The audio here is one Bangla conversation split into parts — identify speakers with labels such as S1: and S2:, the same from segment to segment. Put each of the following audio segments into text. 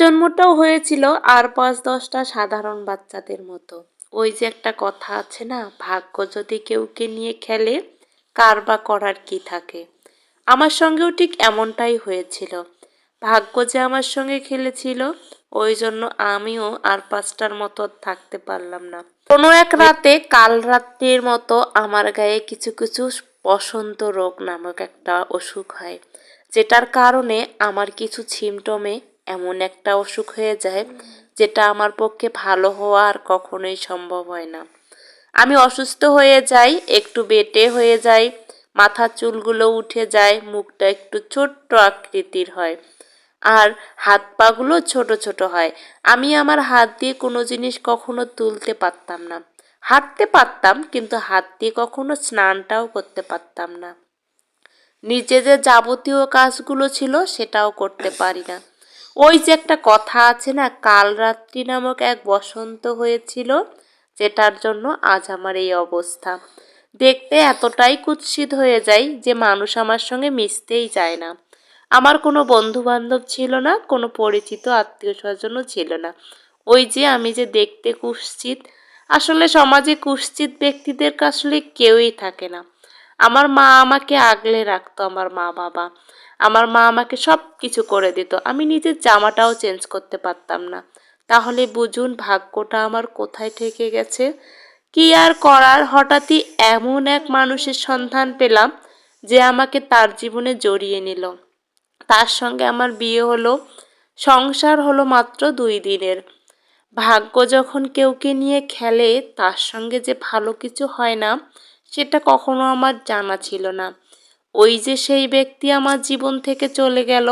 S1: জন্মটাও হয়েছিল আর পাঁচ দশটা সাধারণ বাচ্চাদের মতো। ওই যে একটা কথা আছে না, ভাগ্য যদি কেউকে নিয়ে খেলে, কার বা করার কি থাকে? আমার সঙ্গেও ঠিক এমনটাই হয়েছিল। ভাগ্য যে আমার সঙ্গে খেলেছিল, ওই জন্য আমিও আর পাঁচটার মতো থাকতে পারলাম না। কোনো এক রাতে, কাল রাত্রির মতো আমার গায়ে কিছু কিছু বসন্ত রোগ নামক একটা অসুখ হয়, যেটার কারণে আমার কিছু সিমটমে এমন একটা অসুখ হয়ে যায় যেটা আমার পক্ষে ভালো হওয়া আর কখনোই সম্ভব হয় না। আমি অসুস্থ হয়ে যাই, একটু বেটে হয়ে যাই, মাথার চুলগুলো উঠে যায়, মুখটা একটু ছোট্ট আকৃতির হয় আর হাত পাগুলো ছোট ছোট হয়। আমি আমার হাত দিয়ে কোনো জিনিস কখনো তুলতে পারতাম না। হাঁটতে পারতাম কিন্তু হাত দিয়ে কখনো স্নানটাও করতে পারতাম না। নিজে যে যাবতীয় কাজগুলো ছিল সেটাও করতে পারি না। ওই যে একটা কথা আছে না, কাল রাত্রি নামক এক বসন্ত হয়েছিল, যেটার জন্য আজ আমার এই অবস্থা। দেখতে এতটাই কুৎসিত হয়ে যায় যে মানুষ আমার সঙ্গে মিশতেই চায় না। আমার কোনো বন্ধু বান্ধব ছিল না, কোনো পরিচিত আত্মীয় স্বজনও ছিল না। ওই যে আমি যে দেখতে কুৎসিত, আসলে সমাজে কুৎসিত ব্যক্তিদের আসলে কেউই থাকে না। আমার মা আমাকে আগলে রাখতো, আমার মা বাবা আমার মা আমাকে সব কিছু করে দিত। আমি নিজের জামাটাও চেঞ্জ করতে পারতাম না। তাহলে বুঝুন ভাগ্যটা আমার কোথায় থেকে গেছে? কি আর করার? হঠাৎই এমন এক মানুষের সন্ধান পেলাম যে আমাকে তার জীবনে জড়িয়ে নিল। তার সঙ্গে আমার বিয়ে হলো, সংসার হলো মাত্র দুই দিনের। ভাগ্য যখন কেউকে নিয়ে খেলে, তার সঙ্গে যে ভালো কিছু হয় না, সেটা কখনো আমার জানা ছিল না। ওই যে সেই ব্যক্তি আমার জীবন থেকে চলে গেল,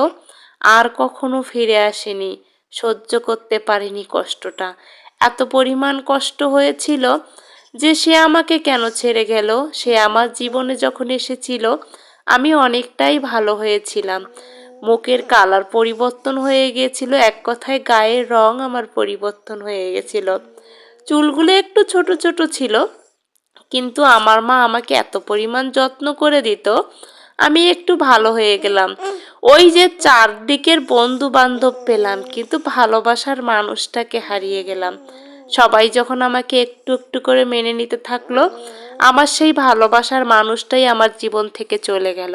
S1: আর কখনো ফিরে আসেনি। সহ্য করতে পারিনি কষ্টটা। এত পরিমাণ কষ্ট হয়েছিল যে সে আমাকে কেন ছেড়ে গেল? সে আমার জীবনে যখন এসেছিল, আমি অনেকটাই ভালো হয়েছিলাম। মুখের কালার পরিবর্তন হয়ে গিয়েছিল, এক কথায় গায়ের রং আমার পরিবর্তন হয়ে গেছিল চুলগুলো একটু ছোট ছোট ছিল, কিন্তু আমার মা আমাকে এত পরিমাণ যত্ন করে দিত আমি একটু ভালো হয়ে গেলাম। ওই যে চারদিকের বন্ধু বান্ধব পেলাম, কিন্তু ভালোবাসার মানুষটাকে হারিয়ে গেলাম। সবাই যখন আমাকে একটু একটু করে মেনে নিতে থাকল, আমার সেই ভালোবাসার মানুষটাই আমার জীবন থেকে চলে গেল।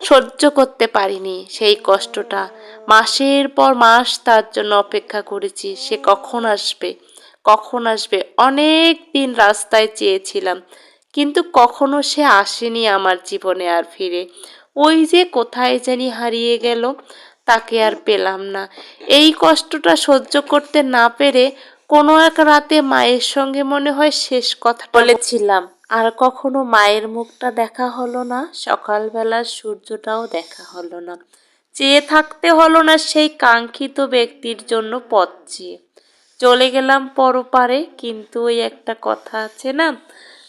S1: সহ্য করতে পারিনি সেই কষ্টটা। মাসের পর মাস তার জন্য অপেক্ষা করেছি, সে কখন আসবে কখন আসবে, অনেক দিন রাস্তায় চেয়েছিলাম। কিন্তু কখনো সে আসেনি আমার জীবনে আর ফিরে। ওই যে কোথায় জানি হারিয়ে গেল, তাকে আর পেলাম না। এই কষ্টটা সহ্য করতে না পেরে কোনো এক রাতে মায়ের সঙ্গে মনে হয় শেষ কথা বলেছিলাম। আর কখনো মায়ের মুখটা দেখা হলো না, সকালবেলার সূর্যটাও দেখা হলো না। চেয়ে থাকতে হলো না সেই কাঙ্ক্ষিত ব্যক্তির জন্য পথ চেয়ে। চলে গেলাম পরপারে, কিন্তু ওই একটা কথা আছে না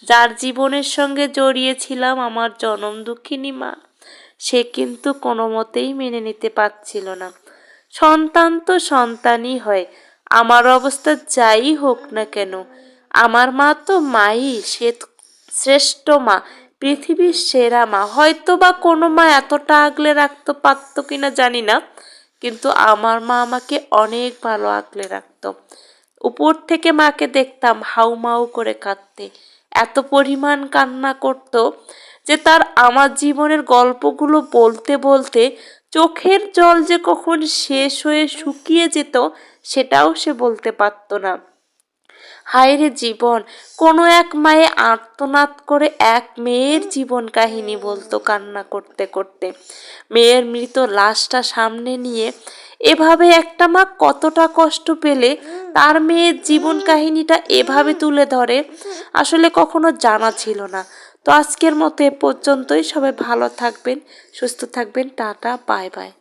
S1: যার জীবনের সঙ্গে জড়িয়েছিলাম আমার জনম দুঃখিনী মা। সে কিন্তু কোনো মতেই মেনে নিতে পারছিল না। সন্তান তো সন্তানই হয়, আমার অবস্থা যাই হোক না কেন, আমার মা তো মাই, সে শ্রেষ্ঠ মা, পৃথিবীর সেরা মা। হয়তো বা কোনো মা এতটা আগলে রাখতে পারতো কিনা জানি না, কিন্তু আমার মা আমাকে অনেক ভালো আগলে রাখতো। উপর থেকে মাকে দেখতাম হাউমাউ করে কাঁদতে। এত পরিমাণ কান্না করত যে তার আমার জীবনের গল্পগুলো বলতে বলতে চোখের জল যে কখন শেষ হয়ে শুকিয়ে যেত, সেটাও সে বলতে পারত না। হায়রে জীবন, কোনো এক মায়ে আর্তনাদ করে এক মেয়ের জীবন কাহিনী বলতো কান্না করতে করতে। মেয়ের মৃত লাশটা সামনে নিয়ে এভাবে একটা মা কতটা কষ্ট পেলে তার মেয়ের জীবন কাহিনীটা এভাবে তুলে ধরে, আসলে কখনো জানা ছিল না। তো আজকের মতো এ পর্যন্তই। সবাই ভালো থাকবেন, সুস্থ থাকবেন। Tata, bye bye.